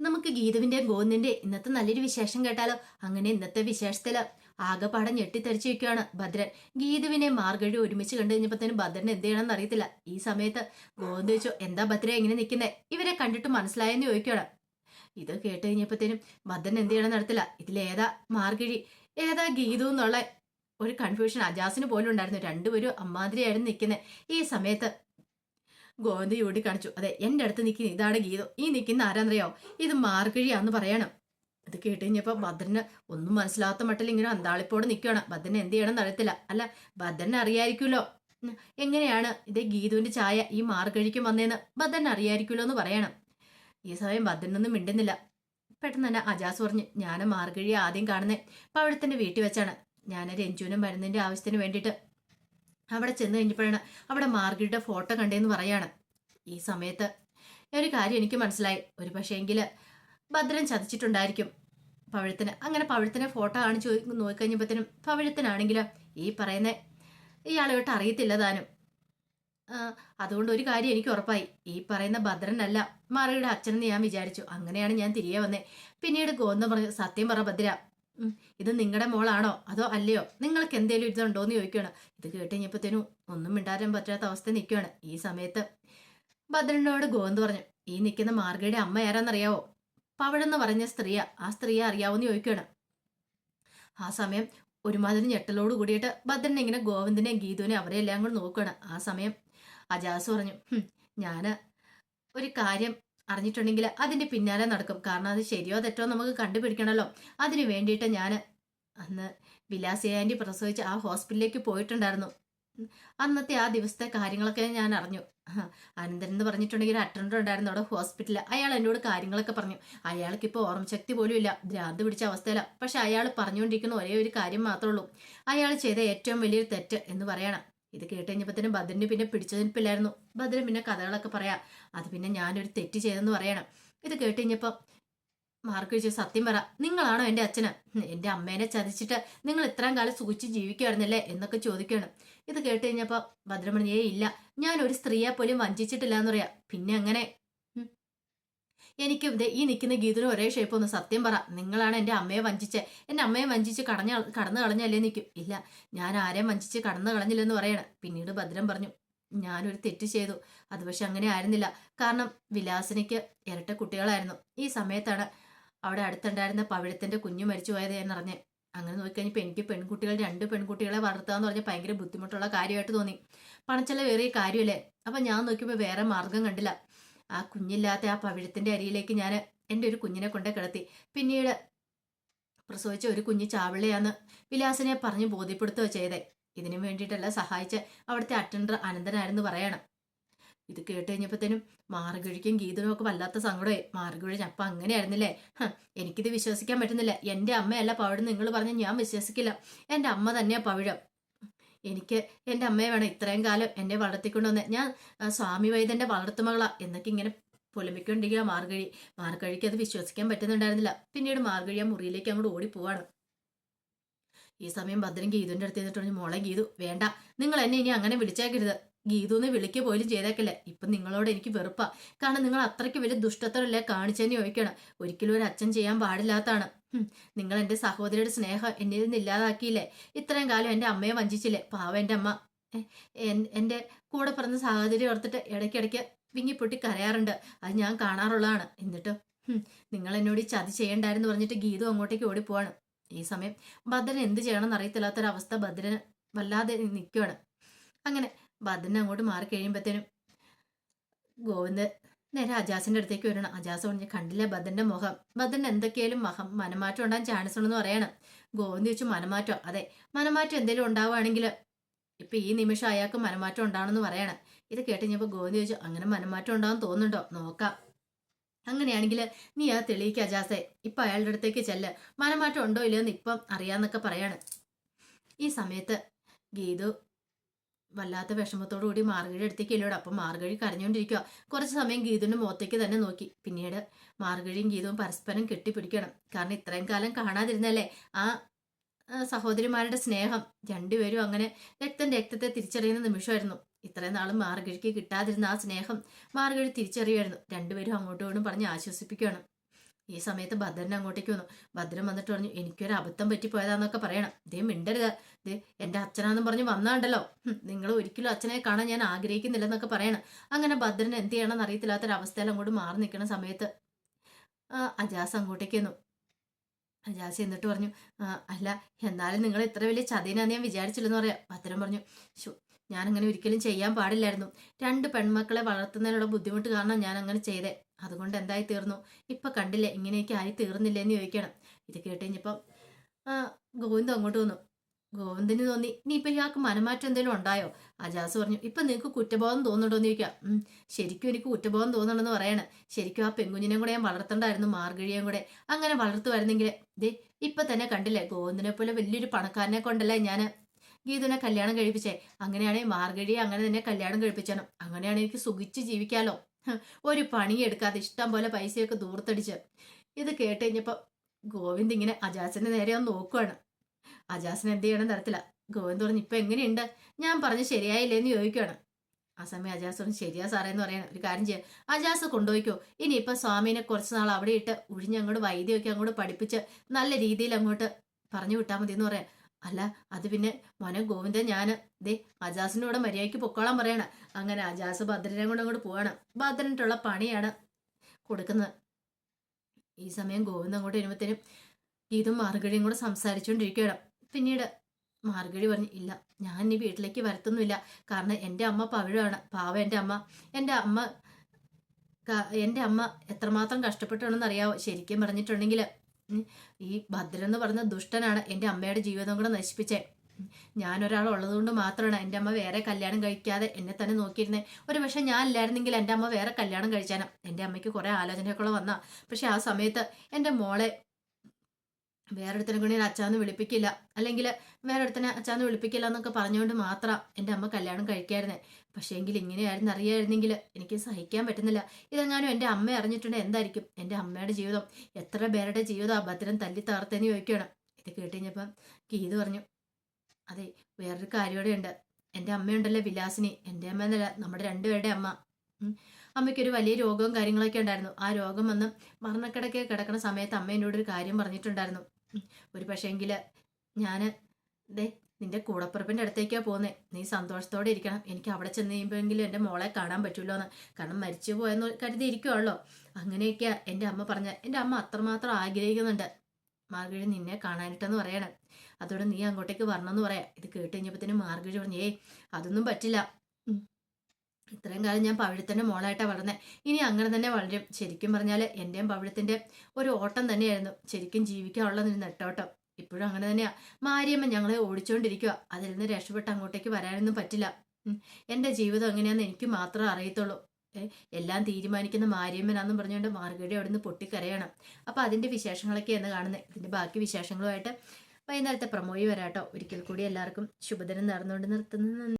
നമുക്ക് ഗീതുവിന്റെയും ഗോവിന്ദിന്റെ ഇന്നത്തെ നല്ലൊരു വിശേഷം കേട്ടാലോ? അങ്ങനെ ഇന്നത്തെ വിശേഷത്തിൽ ആകെപ്പാടെ ഞെട്ടിത്തെറിച്ചിരിക്കുകയാണ് ഭദ്രൻ. ഗീതുവിനെ മാർഗഴി ഒരുമിച്ച് കണ്ടു കഴിഞ്ഞപ്പോഴത്തേനും ഭദ്രൻ എന്ത് ചെയ്യണമെന്ന് അറിയത്തില്ല. ഈ സമയത്ത് ഗോവിന്ദ് ചോദിച്ചു എന്താ ഭദ്ര എങ്ങനെ നിൽക്കുന്നേ? ഇവരെ കണ്ടിട്ട് മനസ്സിലായെന്ന് ചോദിക്കുകയാണ്. ഇത് കേട്ട് കഴിഞ്ഞപ്പോഴത്തേനും ഭദ്രൻ എന്ത് ചെയ്യണമെന്ന് നടത്തില്ല ഇതിലേതാ മാർഗഴി ഏതാ ഗീതു എന്നുള്ള ഒരു കൺഫ്യൂഷൻ അജാസിന് പോലും ഉണ്ടായിരുന്നു. രണ്ടുപേരും അമ്മാതിരിയായിരുന്നു നിൽക്കുന്നത് ഈ സമയത്ത് ഗോവിന്ദ് ചൂണ്ടിക്കാണിച്ചു അതെ എന്റെ അടുത്ത് നിൽക്കുന്ന ഇതാണ് ഗീതം. ഈ നിൽക്കുന്ന ആരാന്നറിയോ ഇത് മാർഗഴിയാന്ന് പറയണം. ഇത് കേട്ട് കഴിഞ്ഞപ്പോൾ ഭദ്രന് ഒന്നും മനസ്സിലാത്ത മട്ടിൽ ഇങ്ങനെ അന്താളിപ്പോടെ നിൽക്കുകയാണ് ഭദ്രൻ എന്ത് ചെയ്യണം അറിയത്തില്ല. അല്ല ഭദ്രനെ അറിയായിരിക്കുമല്ലോ. എങ്ങനെയാണ് ഇത് ഗീതുവിന്റെ ചായ ഈ മാർഗഴിക്കും വന്നേന്ന്? ഭദ്രൻ അറിയായിരിക്കുമല്ലോ എന്ന് പറയണം. ഈ സമയം ഭദ്രനൊന്നും മിണ്ടുന്നില്ല. പെട്ടെന്ന് തന്നെ അജാസ് പറഞ്ഞു ഞാൻ മാർഗഴിയെ ആദ്യം കാണുന്നേ. പവിഴത്തിന്റെ വീട്ടിൽ വെച്ചാണ്. ഞാൻ രഞ്ജുവിനും മരുന്നിന്റെ ആവശ്യത്തിന് വേണ്ടിയിട്ട് അവിടെ ചെന്ന് കഴിഞ്ഞപ്പോഴാണ് അവിടെ മാർഗിയുടെ ഫോട്ടോ കണ്ടേന്ന് പറയാണ്. ഈ സമയത്ത് ഒരു കാര്യം എനിക്ക് മനസ്സിലായി. ഒരു പക്ഷേങ്കിൽ ഭദ്രൻ ചതിച്ചിട്ടുണ്ടായിരിക്കും. പവിഴത്തിന് അങ്ങനെ പവിഴത്തിനെ ഫോട്ടോ കാണിച്ച് നോക്കിക്കഴിഞ്ഞപ്പോഴത്തേനും പവിഴത്തിനാണെങ്കിൽ ഈ പറയുന്ന ഇയാളെ വിട്ട് അറിയത്തില്ല താനും. അതുകൊണ്ട് ഒരു കാര്യം എനിക്ക് ഉറപ്പായി. ഈ പറയുന്ന ഭദ്രനല്ല മാറിയുടെ അച്ഛനെന്ന് ഞാൻ വിചാരിച്ചു. അങ്ങനെയാണ് ഞാൻ തിരികെ വന്നേ. പിന്നീട് ഗോന്ത പറഞ്ഞു സത്യം പറ ഭദ്ര ഇത് നിങ്ങളുടെ മോളാണോ? അതോ അല്ലയോ? നിങ്ങൾക്ക് എന്തേലും ഇതുണ്ടോ എന്ന് ചോദിക്കുകയാണ് ഇത് കേട്ട് കഴിഞ്ഞപ്പോഴത്തേനും ഒന്നും മിണ്ടാൻ പറ്റാത്ത അവസ്ഥ നിൽക്കുകയാണ് ഈ സമയത്ത് ഭദ്രനോട് ഗോവന്ത് പറഞ്ഞു ഈ നിൽക്കുന്ന മാർഗയുടെ അമ്മ ആരാന്നറിയാവോ? പവിടെന്ന് പറഞ്ഞ സ്ത്രീയാ ആ സ്ത്രീയെ അറിയാവോന്ന് ചോദിക്കുകയാണ് ആ സമയം ഒരുമാതിരി ഞെട്ടലോട് കൂടിയിട്ട് ഭദ്രൻ ഇങ്ങനെ ഗോവിന്ദനെയും ഗീതുവിനെയും അവരെ എല്ലാം കൂടെ നോക്കുകയാണ് ആ സമയം അജാസ് പറഞ്ഞു ഞാൻ ഒരു കാര്യം അറിഞ്ഞിട്ടുണ്ടെങ്കിൽ അതിന്റെ പിന്നാലെ നടക്കും. കാരണം അത് ശരിയോ തെറ്റോ നമുക്ക് കണ്ടുപിടിക്കണമല്ലോ. അതിനു വേണ്ടിയിട്ട് ഞാൻ അന്ന് വിലാസി ആന്റി പ്രസവിച്ച ആ ഹോസ്പിറ്റലിലേക്ക് പോയിട്ടുണ്ടായിരുന്നു. അന്നത്തെ ആ ദിവസത്തെ കാര്യങ്ങളൊക്കെ ഞാൻ അറിഞ്ഞു. അനന്തരം എന്ന് പറഞ്ഞിട്ടുണ്ടെങ്കിൽ അറ്റൻഡർ ഉണ്ടായിരുന്നു അവിടെ ഹോസ്പിറ്റലിൽ. അയാൾ എന്നോട് കാര്യങ്ങളൊക്കെ പറഞ്ഞു. അയാൾക്ക് ഇപ്പോൾ ഓർമ്മശക്തി പോലും ഇല്ല. ഭ്രാന്ത് പിടിച്ച അവസ്ഥയില്ല പക്ഷെ അയാൾ പറഞ്ഞുകൊണ്ടിരിക്കുന്ന ഒരേ ഒരു കാര്യം മാത്രമേ ഉള്ളൂ. അയാൾ ചെയ്ത ഏറ്റവും വലിയൊരു തെറ്റ് എന്ന് പറയണം. ഇത് കേട്ട് കഴിഞ്ഞപ്പോഴത്തേനും ഭദ്രന് പിന്നെ പിടിച്ചതിനിപ്പില്ലായിരുന്നു ഭദ്രൻ പിന്നെ കഥകളൊക്കെ പറയാം. അത് പിന്നെ ഞാനൊരു തെറ്റ് ചെയ്തെന്ന് പറയണം. ഇത് കേട്ട് മാർക്ക് ചോദിച്ചു സത്യം പറ നിങ്ങളാണോ എന്റെ അച്ഛന്? എന്റെ അമ്മേനെ ചതിച്ചിട്ട് നിങ്ങൾ ഇത്രയും കാലം സൂക്ഷിച്ച് ജീവിക്കുമായിരുന്നല്ലേ എന്നൊക്കെ ചോദിക്കുകയാണ്. ഇത് കേട്ട് കഴിഞ്ഞപ്പോൾ ഭദ്രമണി ഇല്ല ഞാൻ ഒരു സ്ത്രീയെ പോലും വഞ്ചിച്ചിട്ടില്ല എന്ന് പറയാ. പിന്നെ അങ്ങനെ. എനിക്ക് ഈ നിൽക്കുന്ന ഗീതനും ഒരേ ഷേപ്പ് ഒന്ന് സത്യം പറ. നിങ്ങളാണ് എന്റെ അമ്മയെ വഞ്ചിച്ച്. എന്റെ അമ്മയെ വഞ്ചിച്ച് കടഞ്ഞ കടന്നു കളഞ്ഞല്ലേ നിൽക്കും. ഇല്ല ഞാൻ ആരെയും വഞ്ചിച്ച് കടന്നു കളഞ്ഞില്ലെന്ന് പറയണം. പിന്നീട് ഭദ്രം പറഞ്ഞു ഞാനൊരു തെറ്റ് ചെയ്തു. അത് പക്ഷെ അങ്ങനെ ആയിരുന്നില്ല. കാരണം വിലാസിനിക്ക് ഇരട്ട കുട്ടികളായിരുന്നു. ഈ സമയത്താണ് അവിടെ അടുത്തുണ്ടായിരുന്ന പവിഴത്തിന്റെ കുഞ്ഞു മരിച്ചു പോയത് എന്നറിഞ്ഞ് അങ്ങനെ നോക്കിക്കഴിഞ്ഞപ്പോൾ എനിക്ക് പെൺകുട്ടികൾ രണ്ട് പെൺകുട്ടികളെ വളർത്തുക എന്ന് പറഞ്ഞാൽ ഭയങ്കര ബുദ്ധിമുട്ടുള്ള കാര്യമായിട്ട് തോന്നി. പണച്ചെലവേറിയ കാര്യമല്ലേ? അപ്പം ഞാൻ നോക്കിയപ്പോൾ വേറെ മാർഗം കണ്ടില്ല. ആ കുഞ്ഞില്ലാത്ത ആ പവിഴത്തിന്റെ അരിയിലേക്ക് ഞാൻ എന്റെ ഒരു കുഞ്ഞിനെ കൊണ്ട് കിടത്തി. പിന്നീട് പ്രസവിച്ച ഒരു കുഞ്ഞ് ചാവിളയാന്ന് വിലാസിനെ പറഞ്ഞ് ബോധ്യപ്പെടുത്തുക ചെയ്തേ. ഇതിനു വേണ്ടിയിട്ടല്ല സഹായിച്ച അവിടുത്തെ അറ്റൻഡർ അനന്തനായിരുന്നു പറയണം. ഇത് കേട്ട് കഴിഞ്ഞപ്പോഴത്തേനും മാർഗഴിക്കും ഗീതനും ഒക്കെ വല്ലാത്ത സങ്കടമായി. മാർഗഴി അപ്പം അങ്ങനെയായിരുന്നില്ലേ? എനിക്കിത് വിശ്വസിക്കാൻ പറ്റുന്നില്ല. എന്റെ അമ്മയല്ല പവിഴം നിങ്ങൾ പറഞ്ഞ് ഞാൻ വിശ്വസിക്കില്ല. എന്റെ അമ്മ തന്നെയാണ് പവിഴം. എനിക്ക് എന്റെ അമ്മയെ വേണം ഇത്രയും കാലം എന്നെ വളർത്തിക്കൊണ്ടുവന്ന്. ഞാൻ സ്വാമി വൈദ്യന്റെ വളർത്തുമകളാ എന്നൊക്കെ ഇങ്ങനെ പൊലിമിക്കൊണ്ടിരിക്കുക മാർഗഴി മാർഗഴിക്ക് അത് വിശ്വസിക്കാൻ പറ്റുന്നുണ്ടായിരുന്നില്ല. പിന്നീട് മാർഗഴി ആ മുറിയിലേക്ക് അങ്ങോട്ട് ഓടിപ്പോവാണ് ഈ സമയം ഭദ്രൻ ഗീതുവിന്റെ അടുത്ത് നിന്നിട്ട് പറഞ്ഞു മോളെ ഗീതു വേണ്ട. നിങ്ങൾ എന്നെ ഇനി അങ്ങനെ വിളിച്ചേക്കരുത്. ഗീതു എന്ന് വിളിക്കുക പോലും ചെയ്തേക്കല്ലേ. ഇപ്പം നിങ്ങളോട് എനിക്ക് വെറുപ്പാ. കാരണം നിങ്ങൾ അത്രയ്ക്ക് വലിയ ദുഷ്ടത്തരല്ലേ കാണിച്ചെന്ന് ചോദിക്കണം ഒരിക്കലും ഒരു അച്ഛൻ ചെയ്യാൻ പാടില്ലാത്താണ് ഹും, നിങ്ങൾ എന്റെ സഹോദരിയുടെ സ്നേഹം എന്നിൽ നിന്ന് ഇല്ലാതാക്കിയില്ലേ? ഇത്രയും കാലം എന്റെ അമ്മയെ വഞ്ചിച്ചില്ലേ? പാവ എന്റെ അമ്മ. എന്റെ കൂടെ പറഞ്ഞ സാഹചര്യം ഓർത്തിട്ട് ഇടയ്ക്കിടയ്ക്ക് വിങ്ങിപ്പൊട്ടി കരയാറുണ്ട്. അത് ഞാൻ കാണാറുള്ളതാണ്. എന്നിട്ട് നിങ്ങൾ എന്നോട് ഈ ചതി ചെയ്യണ്ടായിരുന്നു പറഞ്ഞിട്ട് ഗീതു അങ്ങോട്ടേക്ക് ഓടിപ്പോവാണ്. ഈ സമയം ഭദ്രൻ എന്ത് ചെയ്യണമെന്ന് അറിയത്തില്ലാത്തൊരവസ്ഥ ഭദ്രന് വല്ലാതെ നിൽക്കുകയാണ് അങ്ങനെ ഭദ്രൻ അങ്ങോട്ട് മാറി കഴിയുമ്പോഴത്തേനും ഗോവിന്ദ് നേരെ അജാസിന്റെ അടുത്തേക്ക് വരണം. അജാസ് പറഞ്ഞ് കണ്ടില്ല ബദന്റെ മുഖം? ബദൻ എന്തൊക്കെയാലും മഹം മനമാറ്റം ഉണ്ടാൻ ചാൻസ് ഉണ്ടെന്ന് പറയണം. ഗോവിന്ദ് ചോദിച്ചു മനമാറ്റം? അതെ മനമാറ്റം എന്തെങ്കിലും ഉണ്ടാവുകയാണെങ്കിൽ ഇപ്പൊ ഈ നിമിഷം അയാൾക്ക് മനമാറ്റം ഉണ്ടാവണമെന്ന് പറയണം. ഇത് കേട്ടുകഴിഞ്ഞപ്പോൾ ഗോവിന്ദ് ചോദിച്ചു അങ്ങനെ മനമാറ്റം ഉണ്ടാവും തോന്നുന്നുണ്ടോ? നോക്കാം. അങ്ങനെയാണെങ്കിൽ നീ ആ തെളിയിക്ക അജാസെ. ഇപ്പൊ അയാളുടെ അടുത്തേക്ക് ചെല്ല്. മനമാറ്റം ഉണ്ടോ ഇല്ലയോ എന്ന് ഇപ്പം അറിയാന്നൊക്കെ പറയാണ്. ഈ സമയത്ത് ഗീതു വല്ലാത്ത വിഷമത്തോടു കൂടി മാർഗഴി അടുത്തേക്ക് ഇല്ലോട് അപ്പം മാർഗഴി കരഞ്ഞുകൊണ്ടിരിക്കുക കുറച്ച് സമയം ഗീതുവിന്റെ മുഖത്തേക്ക് തന്നെ നോക്കി. പിന്നീട് മാർഗഴിയും ഗീതവും പരസ്പരം കെട്ടിപ്പിടിക്കണം. കാരണം ഇത്രയും കാലം കാണാതിരുന്നല്ലേ? ആ സഹോദരിമാരുടെ സ്നേഹം. രണ്ടുപേരും അങ്ങനെ രക്തം രക്തത്തെ തിരിച്ചറിയുന്ന നിമിഷമായിരുന്നു. ഇത്രയും നാളും മാർഗഴിക്ക് കിട്ടാതിരുന്ന ആ സ്നേഹം മാർഗഴി തിരിച്ചറിയുമായിരുന്നു. രണ്ടുപേരും അങ്ങോട്ടും ഇങ്ങോട്ടും പറഞ്ഞ് ആശ്വസിപ്പിക്കുകയാണ് ഈ സമയത്ത് ഭദ്രൻ അങ്ങോട്ടേക്ക് വന്നു. ഭദ്രൻ വന്നിട്ട് പറഞ്ഞു എനിക്കൊരു അബദ്ധം പറ്റിപ്പോയതാന്നൊക്കെ പറയണം. ദേ മിണ്ടരുത്. ദേ എന്റെ അച്ഛനാന്നും പറഞ്ഞ് വന്നാണ്ടല്ലോ. നിങ്ങൾ ഒരിക്കലും അച്ഛനെ കാണാൻ ഞാൻ ആഗ്രഹിക്കുന്നില്ലെന്നൊക്കെ പറയണം. അങ്ങനെ ഭദ്രൻ എന്ത് ചെയ്യണമെന്ന് അറിയത്തില്ലാത്തൊരവസ്ഥയിൽ അങ്ങോട്ട് മാറി നിൽക്കുന്ന സമയത്ത് അജാസ് അങ്ങോട്ടേക്ക് വന്നു അജാസ് എന്നിട്ട് പറഞ്ഞു അല്ല എന്നാലും നിങ്ങൾ ഇത്ര വലിയ ചതിനാന്ന് ഞാൻ വിചാരിച്ചില്ലെന്ന് പറയാം. ഭദ്രൻ പറഞ്ഞു ഞാനങ്ങനെ ഒരിക്കലും ചെയ്യാൻ പാടില്ലായിരുന്നു. രണ്ട് പെൺമക്കളെ വളർത്തുന്നതിനുള്ള ബുദ്ധിമുട്ട് കാരണം ഞാൻ അങ്ങനെ ചെയ്തേ. അതുകൊണ്ട് എന്തായി തീർന്നു? ഇപ്പൊ കണ്ടില്ലേ ഇങ്ങനെയൊക്കെ ആയി തീർന്നില്ലേ എന്ന് ചോദിക്കണം. ഇത് കേട്ട് കഴിഞ്ഞപ്പം ഗോവിന്ദ് അങ്ങോട്ട് വന്നു. ഗോവിന്ദന് തോന്നി നീ ഇപ്പൊ ഇയാൾക്ക് മനമാറ്റം എന്തെങ്കിലും ഉണ്ടായോ? അജാസ് പറഞ്ഞു ഇപ്പൊ നിങ്ങൾക്ക് കുറ്റബോധം തോന്നുന്നുണ്ടോ എന്ന് ചോദിക്കാം ശരിക്കും എനിക്ക് കുറ്റബോധം തോന്നുന്നുണ്ടെന്ന് പറയണേ. ശരിക്കും ആ പെങ്കുഞ്ഞിനെയും കൂടെ ഞാൻ വളർത്തണ്ടായിരുന്നു മാർഗഴിയേയും കൂടെ. അങ്ങനെ വളർത്തു വരുന്നെങ്കിൽ ദേ ഇപ്പൊ തന്നെ കണ്ടില്ലേ ഗോവിന്ദനെ പോലെ വലിയൊരു പണക്കാരനെ കൊണ്ടല്ലേ ഞാൻ ഗീതുനെ കല്യാണം കഴിപ്പിച്ചേ. അങ്ങനെയാണെങ്കിൽ മാർഗഴിയെ അങ്ങനെ തന്നെ കല്യാണം കഴിപ്പിച്ചണം. അങ്ങനെയാണെങ്കിൽ എനിക്ക് സുഖിച്ച് ജീവിക്കാലോ. ഒരു പണി എടുക്കാതെ ഇഷ്ടം പോലെ പൈസയൊക്കെ ദൂർത്തടിച്ച്. ഇത് കേട്ട് ഗോവിന്ദ് ഇങ്ങനെ അജാസിന്റെ നേരെ ഒന്ന് നോക്കുവാണ്. അജാസിന് എന്ത് ചെയ്യണം തരത്തില്ല ഗോവിന്ദ് പറഞ്ഞു ഇപ്പൊ എങ്ങനെയുണ്ട്? ഞാൻ പറഞ്ഞ് ശരിയായില്ലേ എന്ന് ചോദിക്കുവാണ്. ആ സമയം അജാസ് പറഞ്ഞു ശരിയാ സാറേ എന്ന് പറയണം ഒരു കാര്യം ചെയ്യാം. അജാസ് കൊണ്ടുപോയിക്കോ. ഇനി ഇപ്പൊ സ്വാമീനെ കുറച്ച് നാൾ അവിടെ ഇട്ട് ഒഴിഞ്ഞ് അങ്ങോട്ട് വൈദ്യമൊക്കെ അങ്ങോട്ട് പഠിപ്പിച്ച് നല്ല രീതിയിൽ അങ്ങോട്ട് പറഞ്ഞു വിട്ടാൽ മതി എന്ന് പറയാം. അല്ല അത് പിന്നെ മോനെ ഗോവിന്ദൻ ഞാൻ ദേ അജാസിനോട് മര്യാദയ്ക്ക് പൊക്കോളാൻ പറയണം. അങ്ങനെ അജാസ് ഭദ്രനെ കൊണ്ട് അങ്ങോട്ട് പോവാണ്. ഭദ്രനിട്ടുള്ള പണിയാണ് കൊടുക്കുന്നത്. ഈ സമയം ഗോവിന്ദൻ അങ്ങോട്ട് വരുമ്പോഴത്തേനും ഇതും മാർഗഴിയും കൂടെ സംസാരിച്ചുകൊണ്ടിരിക്കുകയാണ് പിന്നീട് മാർഗഴി പറഞ്ഞു ഇല്ല ഞാൻ ഇനി വീട്ടിലേക്ക് വരത്തൊന്നുമില്ല. കാരണം എന്റെ അമ്മ പവിഴമാണ് പാവ എന്റെ അമ്മ. എന്റെ അമ്മ എന്റെ അമ്മ എത്രമാത്രം കഷ്ടപ്പെട്ടാണെന്ന് അറിയാവോ ശരിക്കും പറഞ്ഞിട്ടുണ്ടെങ്കിൽ ഈ ഭദ്രൻ എന്ന് പറഞ്ഞ ദുഷ്ടനാണ് എന്റെ അമ്മയുടെ ജീവിതം കൂടെ നശിപ്പിച്ചേ. ഞാനൊരാൾ ഉള്ളതുകൊണ്ട് മാത്രമാണ് എന്റെ അമ്മ വേറെ കല്യാണം കഴിക്കാതെ എന്നെ തന്നെ നോക്കിയിരുന്നത് ഒരു പക്ഷെ ഞാൻ ഇല്ലായിരുന്നെങ്കിൽ എന്റെ അമ്മ വേറെ കല്യാണം കഴിച്ചാനും. എന്റെ അമ്മയ്ക്ക് കുറേ ആലോചനയൊക്കെ വന്നാ. പക്ഷെ ആ സമയത്ത് എന്റെ മോളെ വേറൊരുത്തനെ കൊണ്ട് ഞാൻ അച്ചാന്ന് വിളിപ്പിക്കില്ല. അല്ലെങ്കിൽ വേറൊരുത്തനെ അച്ചാന്ന് വിളിപ്പിക്കില്ല എന്നൊക്കെ പറഞ്ഞുകൊണ്ട് മാത്രം എന്റെ അമ്മ കല്യാണം കഴിക്കായിരുന്നേ. പക്ഷേ എങ്കിൽ ഇങ്ങനെയായിരുന്നു അറിയായിരുന്നെങ്കിൽ എനിക്ക് സഹിക്കാൻ പറ്റുന്നില്ല. ഇതെങ്ങാനും എന്റെ അമ്മ അറിഞ്ഞിട്ടുണ്ട് എന്തായിരിക്കും എന്റെ അമ്മയുടെ ജീവിതം? എത്ര പേരുടെ ജീവിതം ആ ഭദ്രൻ തല്ലി തകർത്തെന്ന് ചോദിക്കുകയാണ്. ഇത് കേട്ടുകഴിഞ്ഞപ്പം ഗീത് പറഞ്ഞു അതെ വേറൊരു കാര്യമൂടെ ഉണ്ട്. എന്റെ അമ്മയുണ്ടല്ലോ വിലാസിനി. എന്റെ അമ്മ എന്നല്ല നമ്മുടെ രണ്ടുപേരുടെ അമ്മ. അമ്മയ്ക്കൊരു വലിയ രോഗവും കാര്യങ്ങളൊക്കെ ഉണ്ടായിരുന്നു. ആ രോഗം വന്ന് മരണക്കിടക്കെ കിടക്കുന്ന സമയത്ത് അമ്മ എന്നോട് ഒരു കാര്യം പറഞ്ഞിട്ടുണ്ടായിരുന്നു. ഒരു പക്ഷേങ്കിൽ ഞാൻ ദേ നിന്റെ കൂടപ്പുറപ്പിന്റെ അടുത്തേക്കാ പോകുന്നേ നീ സന്തോഷത്തോടെ ഇരിക്കണം. എനിക്ക് അവിടെ ചെന്ന് കഴിയുമ്പോഴെങ്കിലും എന്റെ മോളെ കാണാൻ പറ്റുമല്ലോ എന്ന് കാരണം മരിച്ചു പോയെന്ന് കരുതി ഇരിക്കുവാണല്ലോ. അങ്ങനെയൊക്കെയാ എന്റെ അമ്മ പറഞ്ഞ. എന്റെ അമ്മ അത്രമാത്രം ആഗ്രഹിക്കുന്നുണ്ട്. മാർഗഴി നിന്നെ കാണാനിട്ടെന്ന് പറയണം. അതോടെ നീ അങ്ങോട്ടേക്ക് വരണമെന്ന് പറയാം. ഇത് കേട്ട് കഴിഞ്ഞപ്പോഴത്തേനും മാർഗഴി പറഞ്ഞു ഏയ് അതൊന്നും പറ്റില്ല. ഇത്രയും കാലം ഞാൻ പവിഴത്തിന്റെ മോളായിട്ടാണ് വളർന്നത് ഇനി അങ്ങനെ തന്നെ വളരും. ശരിക്കും പറഞ്ഞാൽ എന്റെയും പവിഴത്തിന്റെ ഒരു ഓട്ടം തന്നെയായിരുന്നു. ശരിക്കും ജീവിക്കാനുള്ള ഒരു നെട്ടോട്ടം. ഇപ്പോഴും അങ്ങനെ തന്നെയാണ് മാരിയമ്മ ഞങ്ങളെ ഓടിച്ചുകൊണ്ടിരിക്കുക അതിൽ നിന്ന് രക്ഷപ്പെട്ട് അങ്ങോട്ടേക്ക് വരാനൊന്നും പറ്റില്ല. എന്റെ ജീവിതം എങ്ങനെയാണെന്ന് എനിക്ക് മാത്രമേ അറിയത്തുള്ളൂ. എല്ലാം തീരുമാനിക്കുന്ന മാരിയമ്മനാന്നും പറഞ്ഞുകൊണ്ട് മാർഗഴി അവിടെ നിന്ന് പൊട്ടിക്കരയണം അപ്പോൾ അതിന്റെ വിശേഷങ്ങളൊക്കെയാണ് കാണുന്നത് ഇതിന്റെ ബാക്കി വിശേഷങ്ങളുമായിട്ട് വൈകുന്നേരത്തെ പ്രമോയി വരാട്ടോ. ഒരിക്കൽ കൂടി എല്ലാവർക്കും ശുഭദിനം നേർന്നുകൊണ്ട് നിർത്തുന്നു.